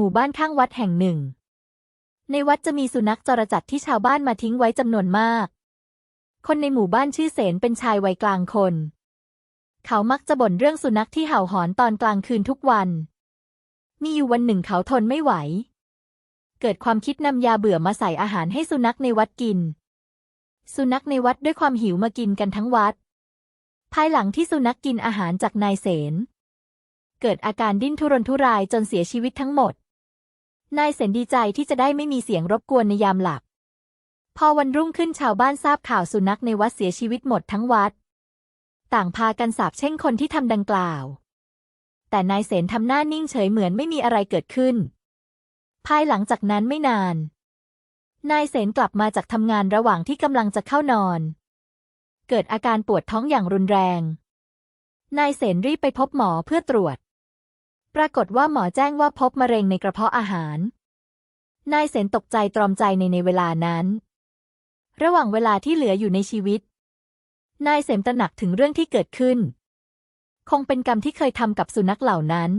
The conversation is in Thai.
หมู่บ้านข้างวัดแห่งหนึ่ง ในวัดจะมีสุนัขจรจัดที่ชาวบ้านมาทิ้งไว้จำนวนมาก คนในหมู่บ้านชื่อเสนเป็นชายวัยกลางคน เขามักจะบ่นเรื่องสุนัขที่เห่าหอนตอนกลางคืนทุกวัน มีอยู่วันหนึ่งเขาทนไม่ไหว เกิดความคิดนำยาเบื่อมาใส่อาหารให้สุนัขในวัดกิน สุนัขในวัดด้วยความหิวมากินกันทั้งวัด ภายหลังที่สุนัขกินอาหารจากนายเสนเกิดอาการดิ้นทุรนทุรายจนเสียชีวิตทั้งหมด นายเสนดีใจที่จะได้ไม่มีเสียงรบกวนในยามหลับ พอวันรุ่งขึ้นชาวบ้านทราบข่าวสุนัขในวัดเสียชีวิตหมดทั้งวัด ต่างพากันสาปแช่งคนที่ทำดังกล่าว แต่นายเสนทำหน้านิ่งเฉยเหมือนไม่มีอะไรเกิดขึ้น ภายหลังจากนั้นไม่นาน นายเสนกลับมาจากทำงานระหว่างที่กำลังจะเข้านอน เกิดอาการปวดท้องอย่างรุนแรง นายเสนรีบไปพบหมอเพื่อตรวจ ปรากฏว่าหมอแจ้งว่าพบมะเร็งในกระเพาะอาหาร นายเสนตกใจตรอมใจในในเวลานั้น ระหว่างเวลาที่เหลืออยู่ในชีวิต นายเสมตระหนักถึงเรื่องที่เกิดขึ้น คงเป็นกรรมที่เคยทำกับสุนัขเหล่านั้น